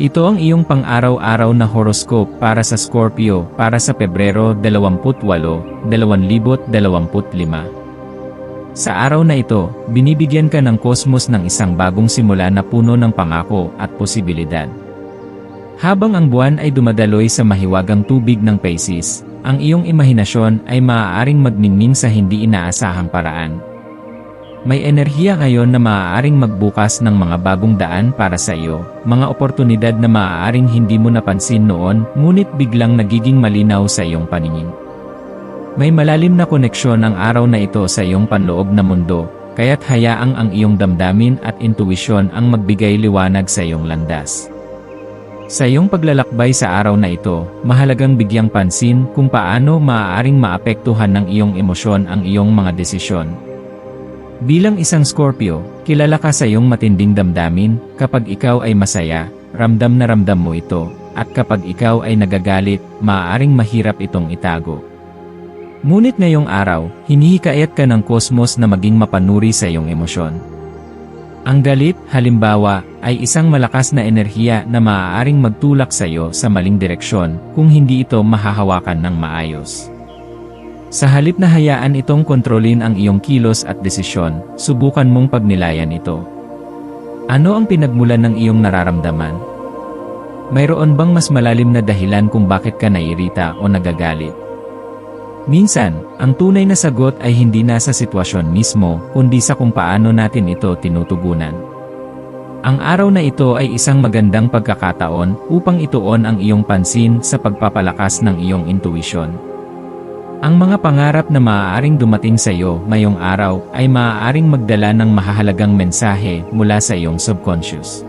Ito ang iyong pang-araw-araw na horoscope para sa Scorpio para sa Pebrero 28, 2025. Sa araw na ito, binibigyan ka ng kosmos ng isang bagong simula na puno ng pangako at posibilidad. Habang ang buwan ay dumadaloy sa mahiwagang tubig ng Pisces, ang iyong imahinasyon ay maaaring magninning sa hindi inaasahang paraan. May enerhiya ngayon na maaaring magbukas ng mga bagong daan para sa iyo, mga oportunidad na maaaring hindi mo napansin noon, ngunit biglang nagiging malinaw sa iyong paningin. May malalim na koneksyon ang araw na ito sa iyong panloob na mundo, kaya't hayaang ang iyong damdamin at intuwisyon ang magbigay liwanag sa iyong landas. Sa iyong paglalakbay sa araw na ito, mahalagang bigyang pansin kung paano maaaring maapektuhan ng iyong emosyon ang iyong mga desisyon, Bilang isang Scorpio, kilala ka sa iyong matinding damdamin, kapag ikaw ay masaya, ramdam na ramdam mo ito, at kapag ikaw ay nagagalit, maaaring mahirap itong itago. Ngunit ngayong araw, hinihikayat ka ng kosmos na maging mapanuri sa iyong emosyon. Ang galit, halimbawa, ay isang malakas na enerhiya na maaaring magtulak sa iyo sa maling direksyon kung hindi ito mahahawakan ng maayos. Sa halip na hayaan itong kontrolin ang iyong kilos at desisyon, subukan mong pagnilayan ito. Ano ang pinagmulan ng iyong nararamdaman? Mayroon bang mas malalim na dahilan kung bakit ka nairita o nagagalit? Minsan, ang tunay na sagot ay hindi nasa sitwasyon mismo, kundi sa kung paano natin ito tinutugunan. Ang araw na ito ay isang magandang pagkakataon upang ituon ang iyong pansin sa pagpapalakas ng iyong intuisyon. Ang mga pangarap na maaaring dumating sa iyo mayong araw ay maaaring magdala ng mahahalagang mensahe mula sa iyong subconscious.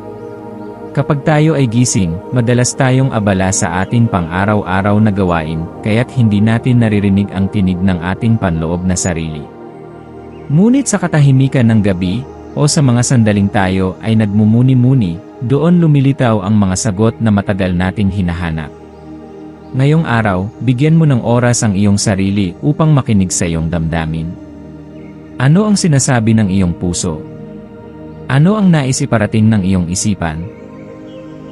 Kapag tayo ay gising, madalas tayong abala sa ating pang-araw-araw na gawain, kaya't hindi natin naririnig ang tinig ng ating panloob na sarili. Ngunit sa katahimikan ng gabi, o sa mga sandaling tayo ay nagmumuni-muni, doon lumilitaw ang mga sagot na matagal nating hinahanap. Ngayong araw, bigyan mo ng oras ang iyong sarili upang makinig sa iyong damdamin. Ano ang sinasabi ng iyong puso? Ano ang nais iparating ng iyong isipan?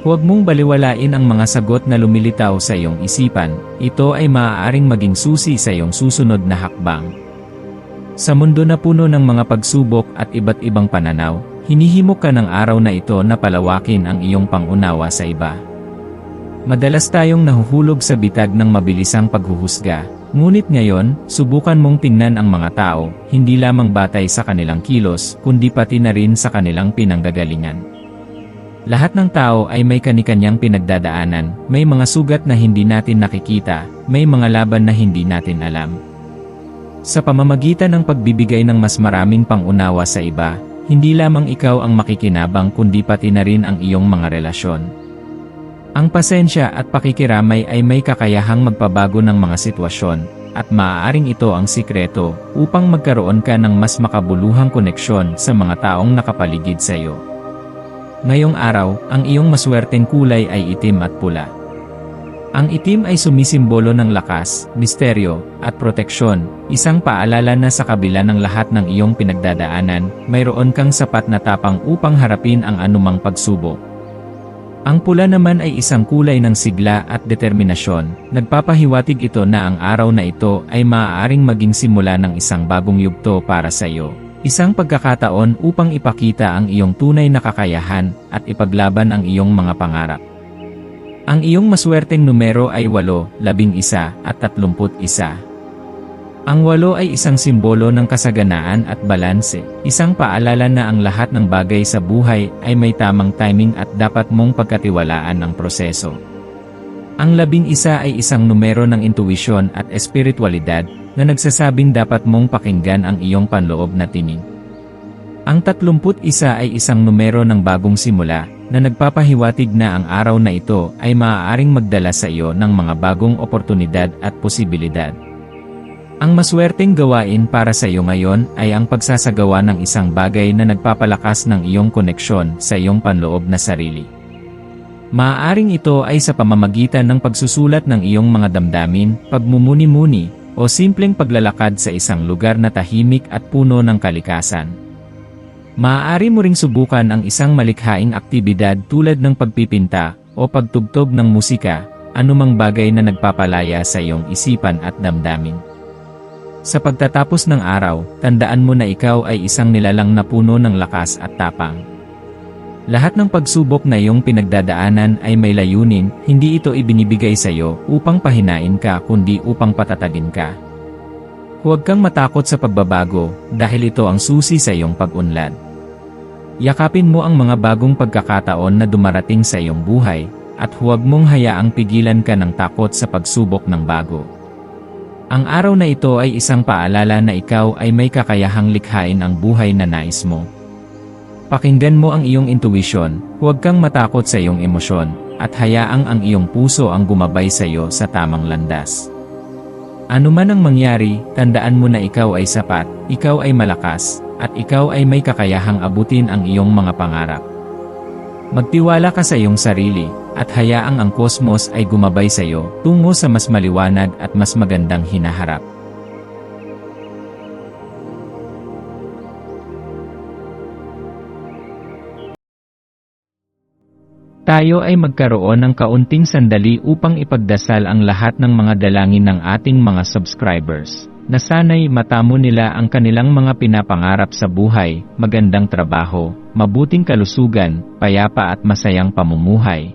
Huwag mong baliwalain ang mga sagot na lumilitaw sa iyong isipan, ito ay maaaring maging susi sa iyong susunod na hakbang. Sa mundo na puno ng mga pagsubok at iba't ibang pananaw, hinihimok ka ng araw na ito na palawakin ang iyong pangunawa sa iba. Madalas tayong nahuhulog sa bitag ng mabilisang paghuhusga, ngunit ngayon, subukan mong tingnan ang mga tao, hindi lamang batay sa kanilang kilos, kundi pati na rin sa kanilang pinanggagalingan. Lahat ng tao ay may kanikanyang pinagdadaanan, may mga sugat na hindi natin nakikita, may mga laban na hindi natin alam. Sa pamamagitan ng pagbibigay ng mas maraming pangunawa sa iba, hindi lamang ikaw ang makikinabang kundi pati na rin ang iyong mga relasyon. Ang pasensya at pakikiramay ay may kakayahang magpabago ng mga sitwasyon, at maaaring ito ang sikreto upang magkaroon ka ng mas makabuluhang koneksyon sa mga taong nakapaligid sa iyo. Ngayong araw, ang iyong maswerteng kulay ay itim at pula. Ang itim ay sumisimbolo ng lakas, misteryo, at proteksyon, isang paalala na sa kabila ng lahat ng iyong pinagdadaanan, mayroon kang sapat na tapang upang harapin ang anumang pagsubok. Ang pula naman ay isang kulay ng sigla at determinasyon. Nagpapahiwatig ito na ang araw na ito ay maaaring maging simula ng isang bagong yugto para sa iyo. Isang pagkakataon upang ipakita ang iyong tunay na kakayahan at ipaglaban ang iyong mga pangarap. Ang iyong maswerteng numero ay 8, 11 at 31. Ang walo ay isang simbolo ng kasaganaan at balanse, isang paalala na ang lahat ng bagay sa buhay ay may tamang timing at dapat mong pagkatiwalaan ang proseso. Ang labing isa ay isang numero ng intuwisyon at espiritualidad na nagsasabing dapat mong pakinggan ang iyong panloob na tinig. Ang 31 ay isang numero ng bagong simula, na nagpapahiwatig na ang araw na ito ay maaaring magdala sa iyo ng mga bagong oportunidad at posibilidad. Ang maswerteng gawain para sa iyo ngayon ay ang pagsasagawa ng isang bagay na nagpapalakas ng iyong koneksyon sa iyong panloob na sarili. Maaaring ito ay sa pamamagitan ng pagsusulat ng iyong mga damdamin, pagmumuni-muni, o simpleng paglalakad sa isang lugar na tahimik at puno ng kalikasan. Maaari mo ring subukan ang isang malikhaing aktibidad tulad ng pagpipinta o pagtugtog ng musika, anumang bagay na nagpapalaya sa iyong isipan at damdamin. Sa pagtatapos ng araw, tandaan mo na ikaw ay isang nilalang na puno ng lakas at tapang. Lahat ng pagsubok na iyong pinagdadaanan ay may layunin, hindi ito ibinibigay sa iyo upang pahinain ka kundi upang patatagin ka. Huwag kang matakot sa pagbabago dahil ito ang susi sa iyong pag-unlad. Yakapin mo ang mga bagong pagkakataon na dumarating sa iyong buhay at huwag mong hayaang pigilan ka ng takot sa pagsubok ng bago. Ang araw na ito ay isang paalala na ikaw ay may kakayahang likhain ang buhay na nais mo. Pakinggan mo ang iyong intuition, huwag kang matakot sa iyong emosyon, at hayaang ang iyong puso ang gumabay sa iyo sa tamang landas. Ano man ang mangyari, tandaan mo na ikaw ay sapat, ikaw ay malakas, at ikaw ay may kakayahang abutin ang iyong mga pangarap. Magtiwala ka sa iyong sarili, at hayaang ang kosmos ay gumabay sa iyo tungo sa mas maliwanag at mas magandang hinaharap. Tayo ay magkaroon ng kaunting sandali upang ipagdasal ang lahat ng mga dalangin ng ating mga subscribers, na sana'y matamo nila ang kanilang mga pinapangarap sa buhay, magandang trabaho, mabuting kalusugan, payapa at masayang pamumuhay,